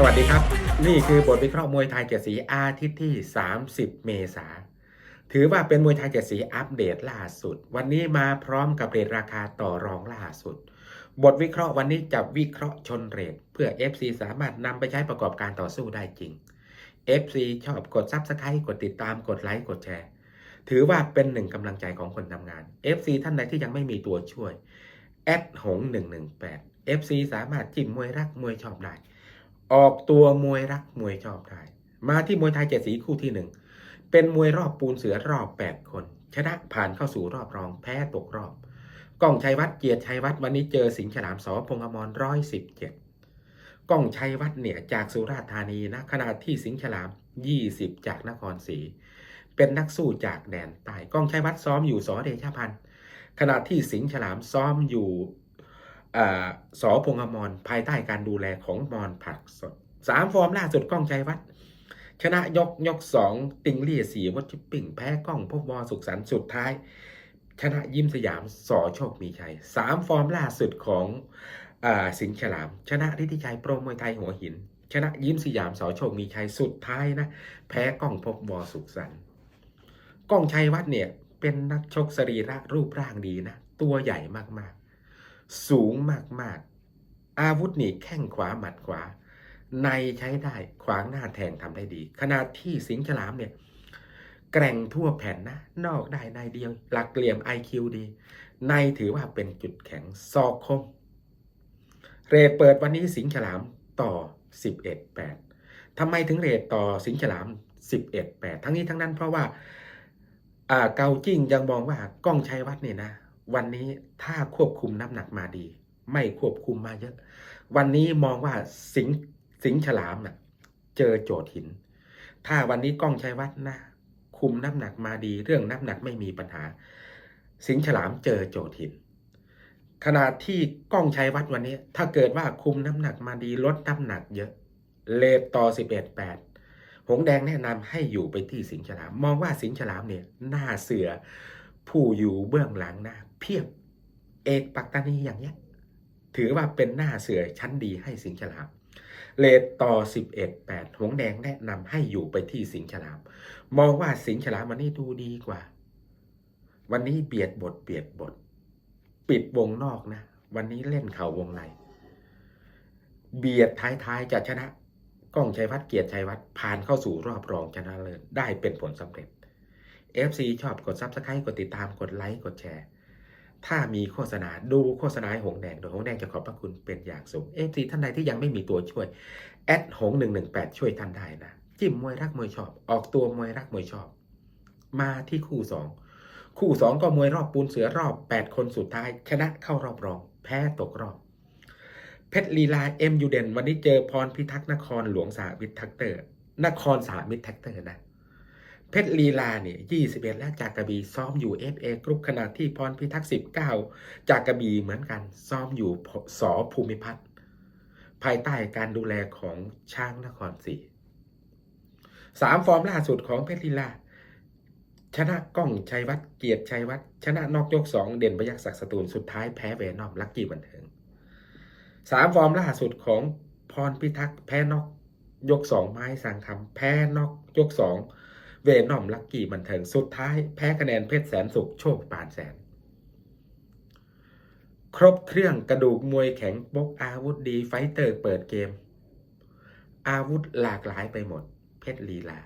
สวัสดีครับ นี่คือบทวิเคราะห์มวยไทยเกียรติศรีอาทิตย์ที่ 30 เมษาถือว่าเป็นมวยไทยเกียรติศรีอัปเดตล่าสุด วันนี้มาพร้อมกับเรทราคาต่อรองล่าสุด บทวิเคราะห์วันนี้จะวิเคราะห์ชนเรทเพื่อ FC สามารถนำไปใช้ประกอบการต่อสู้ได้จริง FC ชอบกด Subscribe กดติดตามกดไลค์กดแชร์ ถือว่าเป็นหนึ่งกำลังใจของคนทำงาน FC ท่านใดที่ยังไม่มีตัวช่วยแอดหง118 FC สามารถจิ้มมวยรักมวยชอบได้ ออกตัวมวยรักมวยชอบได้ มาที่มวยไทยเจ็ดสีคู่ที่หนึ่งเป็นมวยรอบปูนเสือรอบ8คน ชนะผ่านเข้าสู่รอบรองแพ้ตกรอบก้องชัยวัฒน์เกียรติชัยวัฒน์วันนี้เจอสิงห์ฉลามสอพงษ์อมรร้อยสิบเจ็ดก้องชัยวัฒน์เนี่ยจากสุราษฎร์ธานีนะขณะที่สิงห์ฉลาม20จากนครศรีเป็นนักสู้จากแดนใต้ก้องชัยวัฒน์ซ้อมอยู่สอเดชพันธ์ขณะที่สิงห์ฉลามซ้อมอยู่ สอพงษ์อมรภายใต้การดูแลของมอนผักสดสามฟอร์มล่าสุดก้องชัยวัฒน์ชนะยกยกสองติงเลี่ยสีวัชปิ่งแพ้กล้องพบวอสุขสันต์สุดท้าย ชนะยิ้มสยามสอโชคมีชัยสามฟอร์มล่าสุดของอสิงห์ฉลาม ชนะฤทธิชัยโปรมวยไทยหัวหิน ชนะยิ้มสยามสอโชคมีชัยสุดท้ายนะ แพ้กล้องพบวอสุขสันต์กล้องชัยวัฒน์เนี่ยเป็นนักชกสรีระรูปร่างดีนะ ตัวใหญ่มาก สูงมากๆ อาวุธนี่แข้งขวาหมัดขวา ในใช้ได้ขวางหน้าแทงทำได้ดี ขณะที่สิงห์ฉลามเนี่ยแกร่งทั่วแผ่นนะ นอกได้ในเดียว หลักเหลี่ยม IQ ดี ในถือว่าเป็นจุดแข็งซอกคม เรทเปิดวันนี้สิงห์ฉลามต่อ 11-8ทำไมถึงเรทต่อสิงห์ฉลาม 11-8 ทั้งนี้ทั้งนั้นเพราะว่าเกาจิ้งยังมองว่ากล้องชัยวัฒน์เนี่ยนะ วันนี้ถ้าควบคุมน้ำหนักมาดี ไม่ควบคุมมาเยอะ วันนี้มองว่าสิงสิงฉลามน่ะ เจอโจทย์หิน ถ้าวันนี้ก้องชัยวัฒน์นะคุมน้ำหนักมาดี เรื่องน้ำหนักไม่มีปัญหา สิงฉลามเจอโจทย์หินขณะที่ก้องชัยวัฒน์วันนี้ ถ้าเกิดว่าคุมน้ำหนักมาดีลดน้ำหนักเยอะ เลทต่อ11 8หงแดงแนะนำให้อยู่ไปที่สิงฉลาม มองว่าสิงฉลามเนี่ยหน้าเสือ ผู้อยู่เบื้องหลังน้าเพียบ เอกปักตานีอย่างเนี้ย ถือว่าเป็นหน้าเสือชั้นดีให้สิงห์ฉลามเลทต่อ 11 8 หงแดงแนะนำให้อยู่ไปที่สิงห์ฉลาม มองว่าสิงห์ฉลามวันนี้ดูดีกว่า วันนี้เบียดบทเบียดบท ปิดวงนอกนะ วันนี้เล่นเข่าวงในเบียดท้ายๆจะชนะ ก้องชัยวัฒน์เกียรติชัยวัฒน์ผ่านเข้าสู่รอบรองชนะเลิศได้เป็นผลสำเร็จ FC ชอบกด Subscribe กดติดตามกดไลค์กดแชร์ ถ้ามีโฆษณาดูโฆษณาหงแดงโดยหงแดงจะขอบพระคุณเป็นอย่างสูง FC ท่านใดที่ยังไม่มีตัวช่วยแอดหง118ช่วยท่านได้นะ จิ้มมวยรักมวยชอบ ออกตัวมวยรักมวยชอบ มาที่คู่2คู่2ก็มวยรอบปูนเสือรอบ8คนสุดท้าย ชนะเข้ารอบรอง แพ้ตกรอบเพชรลีลาเอ็มยูเดนวันนี้เจอพรพิทักษ์นครหลวงสามิตรแท็กเตอร์ นครสามิตรแท็กเตอร์นะ เพชรลีลาเนี่ย21และจากกระบี่ซ้อมอยู่ FA กรุ๊ปขณะที่พรพิทักษ์19จากกระบี่เหมือนกันซ้อมอยู่สอภูมิพัฒน์ภายใต้การดูแลของช้างนครศรีสามฟอร์มล่าสุดของเพชรลีลา ชนะก้องชัยวัฒน์เกียรติชัยวัฒน์ชนะนอกยกสองเด่นประยักษ์ศักดิ์สตูลสุดท้ายแพ้เวนอมลักกี้บันเทิงสามฟอร์มล่าสุดของพรพิทักษ์แพ้นอกยกสองไม้สังคำแพ้นอกยกสอง วนอมลักกี้บันเทิงสุดท้าย แพ้คะแนนเพชรแสนสุขโชคปานแสน ครบเครื่องกระดูกมวยแข็งปกอาวุธดีไฟเตอร์เปิดเกม อาวุธหลากหลายไปหมด เพชรลีลา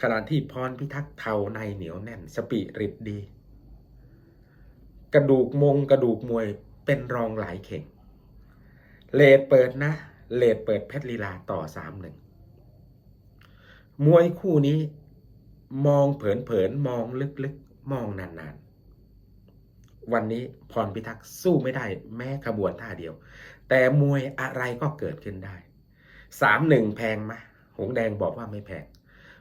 ขณะที่พรพิทักษ์เทาในเหนียวแน่น สปิริตดี กระดูกมงกระดูกมวยเป็นรองหลายเข่ง เลดเปิดนะ เลดเปิดเพชรลีลาต่อสามหนึ่งมวยคู่นี้ มองเผินๆมองลึกๆ มองนานๆ วันนี้พรพิทักษ์สู้ไม่ได้แม้ขบวนท่าเดียว แต่มวยอะไรก็เกิดขึ้นได้สามหนึ่งแพงไหมหงแดงบอกว่าไม่แพง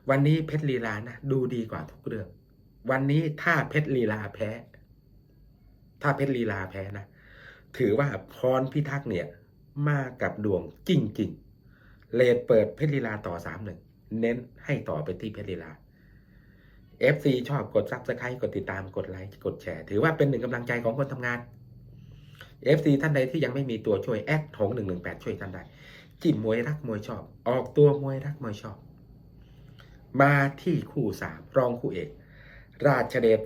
วันนี้เพชรลีลานะดูดีกว่าทุกเรื่อง วันนี้ถ้าเพชรลีลาแพ้ ถ้าเพชรลีลาแพ้นะ ถือว่าพรพิทักษ์เนี่ย มากับดวงจริงๆเลดเปิดเพชรลีลาต่อสามหนึ่งเน้นให้ต่อไปที่เพชรลีลา FC ชอบกดซับสไครต์กดติดตามกดไลค์กดแชร์ถือว่าเป็นหนึ่งกำลังใจของคนทำงาน FC ท่านใดที่ยังไม่มีตัวช่วยแอดหง118ช่วยท่านได้จิ้มมวยรักมวยชอบ ออกตัวมวยรักมวยชอบ มาที่คู่สามรองคู่เอก ราชเดช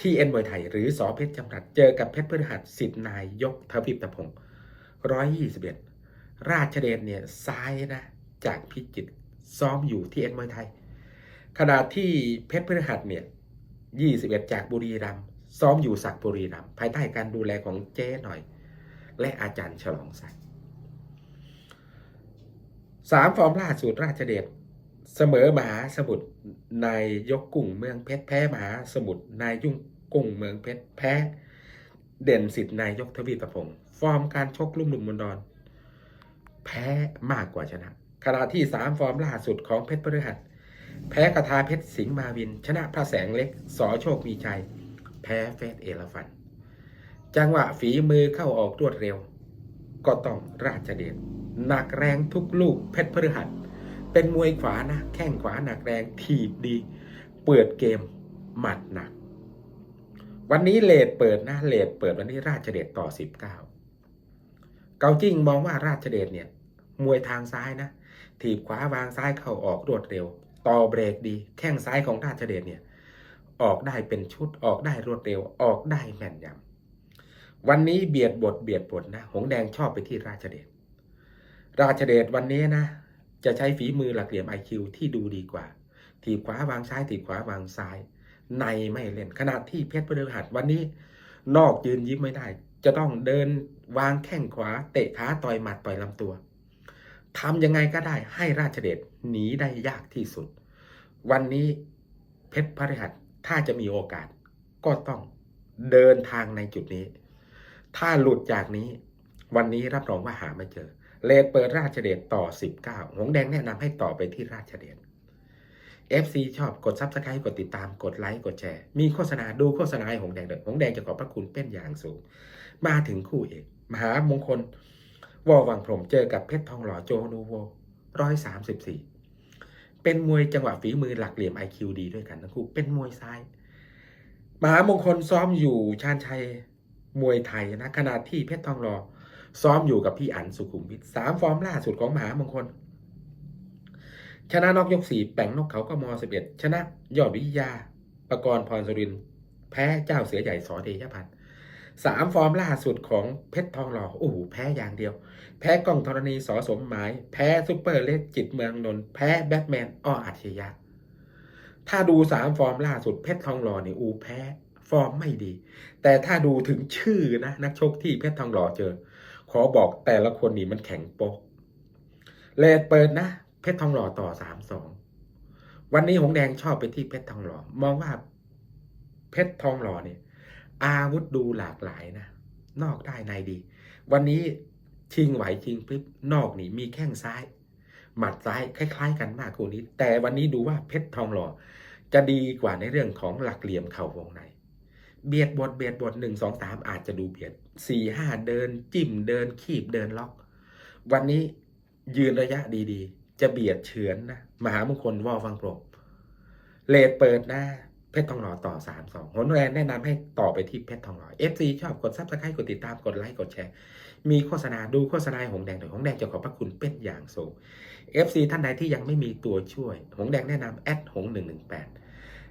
ที่เอ็นมวยไทย หรือสอเพชรจำรัดเจอกับเพชรพฤหัสสิทธิ์นายยกทวิปตะพงศ์ร้อยยี่สิบเอ็ดราชเดชเนี่ยซ้ายนะ จากพิจิตซ้อมอยู่ที่เอ็นมวยไทย ขณะที่เพชรพฤหัสเนี่ยยี่สิบเอ็ดจากบุรีรัมย์ซ้อมอยู่สักบุรีรัมย์ภายใต้การดูแลของเจ๊หน่อย และอาจารย์ฉลองศักดิ์สามฟอร์มล่าสุดราชเดชเสมอมหาสมุทรนายยกกุ้งเมืองเพชรแพ้มหาสมุทรนายยุ่งกุ้งเมืองเพชรแพ้ เด่นสิทธิ์นายยกทวีปพงศ์ฟอร์มการชกลุ่มหนุ่มมนดอน แพ้มากกว่าชนะขณะที่สามฟอร์มล่าสุดของเพชรพฤหัส แพ้กระทาเพชรสิงห์มาวิน ชนะพระแสงเล็กสอโชคมีชัย แพ้เฟสเอลฟัน จังหวะฝีมือเข้าออกรวดเร็ว ก็ต้องราชเดชหนักแรงทุกลูกเพชรพฤหัส เป็นมวยขวานะ แข้งขวาหนักแรงถีบดี เปิดเกมหมัดหนัก วันนี้เลดเปิดนะเลดเปิดวันนี้ราชเดชต่อ 19 เกาจิ้งมองว่าราชเดชเนี่ยมวยทางซ้ายนะถีบขวาวางซ้ายเข้าออกรวดเร็ว ต่อเบรกดี แข้งซ้ายของราชเดชเนี่ย ออกได้เป็นชุดออกได้รวดเร็วออกได้แม่นยำวันนี้เบียดบทเบียดบทนะ หงแดงชอบไปที่ราชเดชราชเดชวันนี้นะ จะใช้ฝีมือหลักเหลี่ยมไอคิวที่ดูดีกว่า ถีบขวาวางซ้ายถีบขวาวางซ้าย ในไม่เล่นขณะที่เพชรพฤหัสวันนี้ นอกยืนยิ้มไม่ได้ จะต้องเดินวางแข้งขวา เตะขาต่อยหมัดต่อยลำตัว ทำยังไงก็ได้ให้ราชเดชหนีได้ยากที่สุด วันนี้เพชรพฤหัสถ้าจะมีโอกาส ก็ต้องเดินทางในจุดนี้ ถ้าหลุดจากนี้ วันนี้รับรองว่าหาไม่เจอ เลเปิดราชเดชต่อ 19 หงแดงแนะนำให้ต่อไปที่ราชเดช FC ชอบกด Subscribe กดติดตามกดไลค์กดแชร์ มีโฆษณาดูโฆษณาให้หงแดงเด็ดหงแดงจะขอบพระคุณเป็นอย่างสูง มาถึงคู่เอกมหามงคล วอวังพรหมเจอกับเพชรทองหล่อโจนูโวร้อยสามสิบสี่เป็นมวยจังหวะฝีมือหลักเหลี่ยม IQ ดีด้วยกันทั้งคู่เป็นมวยซ้ายมหามงคลซ้อมอยู่ชาญชัยมวยไทยนะขณะที่เพชรทองหล่อซ้อมอยู่กับพี่อั๋นสุขุมวิทสามฟอร์มล่าสุดของมหามงคล ชนะนอกยกสี่แป่งนกเขาก็มสิบเอ็ดชนะยอดวิทยา ประกรณ์พรสริน แพ้เจ้าเสือใหญ่สอเดชพันธ์ สามฟอร์มล่าสุดของเพชรทองหล่อโอ้โหแพ้อย่างเดียว แพ้กล้องธรณีสอสมหมาย แพ้ซุปเปอร์เลสจิตเมืองนนท์แพ้แบทแมนอ้ออัจฉริยะ ถ้าดูสามฟอร์มล่าสุดเพชรทองหล่อเนี่ยอูแพ้ฟอร์มไม่ดี แต่ถ้าดูถึงชื่อนะนักชกที่เพชรทองหล่อเจอ ขอบอกแต่ละคนนี่มันแข็งโป๊กเลดเปิดนะ เพชรทองหล่อต่อสามสองวันนี้หงแดงชอบไปที่เพชรทองหล่อมองว่าเพชรทองหล่อเนี่ย อาวุธดูหลากหลายนะ นอกได้ในดี วันนี้ชิงไหวชิงพลิบนอกนี่มีแข้งซ้าย หมัดซ้ายคล้าย ๆ กันมากคู่นี้ แต่วันนี้ดูว่าเพชรทองหล่อจะดีกว่าในเรื่องของหลักเหลี่ยมเข่าวงใน เบียดบทเบียดบทหนึ่งสองสามอาจจะดูเบียดสี่ห้าเดิน จิ้มเดินคีบเดินล็อก วันนี้ยืนระยะดีๆ จะเบียดเฉือนนะมหามงคลว่าฟังโปรบเลดเปิดหน้า เพชรทองหล่อต่อสามสองหนแรนแนะนำให้ต่อไปที่เพชรทองหล่อ FC ชอบกดซับสไครต์กดติดตามกดไลค์กดแชร์ มีโฆษณาดูโฆษณาหงแดงโดยหงแดงจะขอบพระคุณเป็นอย่างสูง FC ท่านใดที่ยังไม่มีตัวช่วย หงแดงแนะนำแอดหงหนึ่งหนึ่งแปด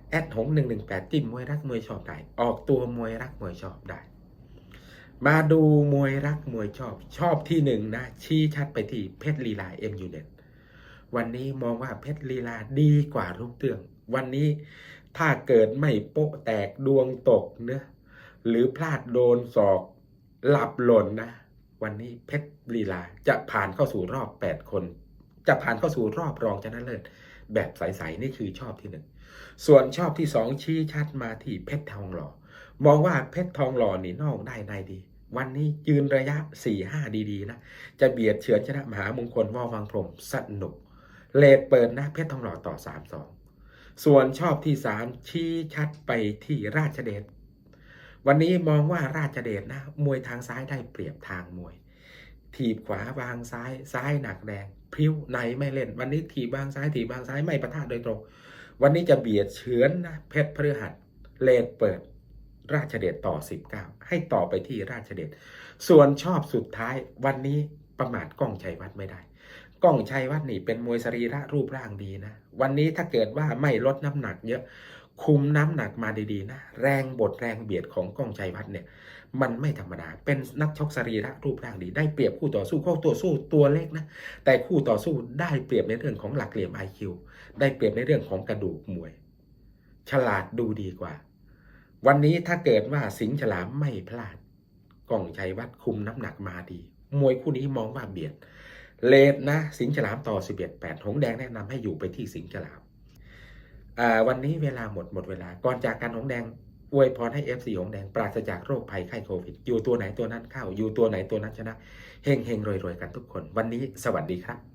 แอดหงหนึ่งหนึ่งแปดจิ้มมวยรักมวยชอบได้ ออกตัวมวยรักมวยชอบได้ มาดูมวยรักมวยชอบชอบที่หนึ่งนะ ชี้ชัดไปที่เพชรลีลาเอ็มยูเน็ตวันนี้มองว่าเพชรลีลาดีกว่าลูกเตือง วันนี้ ถ้าเกิดไม่โป๊ะแตกดวงตกเนะหรือพลาดโดนศอกหลับหล่นนะ วันนี้เพชรลีลาจะผ่านเข้าสู่รอบ 8 คน จะผ่านเข้าสู่รอบรองชนะเลิศแบบใสๆนี่คือชอบที่หนึ่งส่วนชอบที่สองชี้ชัดมาที่เพชรทองหล่อมองว่าเพชรทองหล่อนี่นอกได้ในดี วันนี้ยืนระยะ4-5ดีๆนะ จะเบียดเฉือนชนะมหามงคลว่าวังพรมสนุกเลดเปิดนะเพชรทองหล่อต่อ3-2 ส่วนชอบที่สามชี้ชัดไปที่ราชเดชวันนี้มองว่าราชเดชนะ มวยทางซ้ายได้เปรียบทางมวย ถีบขวาวางซ้ายซ้ายหนักแดงพริ้วในไม่เล่น วันนี้ถีบวางซ้ายถีบวางซ้ายไม่ประทะโดยตรง วันนี้จะเบียดเฉือนนะเพชรพฤหัสเลดเปิดราชเดชต่อ 19 ให้ต่อไปที่ราชเดชส่วนชอบสุดท้ายวันนี้ประมาทกล้องชัยวัฒน์ไม่ได้ กล้องชัยวัฒน์นี่เป็นมวยสรีระรูปร่างดีนะ วันนี้ถ้าเกิดว่าไม่ลดน้ำหนักเยอะคุมน้ำหนักมาดีๆนะแรงบดแรงเบียดของกล้องชัยวัฒน์เนี่ย มันไม่ธรรมดาเป็นนักชกสรีระรูปร่างดี ได้เปรียบคู่ต่อสู้คู่ตัวสู้ตัวเล็กนะแต่คู่ต่อสู้ได้เปรียบในเรื่องของหลักเหลี่ยม IQ ได้เปรียบในเรื่องของกระดูกมวย ฉลาดดูดีกว่า วันนี้ถ้าเกิดว่าสิงห์ฉลามไม่พลาดกล้องชัยวัฒน์คุมน้ำหนักมาดี มวยคู่นี้มองว่าเบียด เลดนะ สิงห์ฉลามต่อ 11 8 หงแดงแนะนำให้อยู่ไปที่สิงห์ฉลาม วันนี้เวลาหมดหมดเวลา ก่อนจากการหงแดงอวยพรให้ FC หงแดงปราศจากโรคภัยไข้โควิด อยู่ตัวไหนตัวนั้นเข้า อยู่ตัวไหนตัวนั้นชนะ เฮงเฮงรวยรวยกันทุกคน วันนี้สวัสดีครับ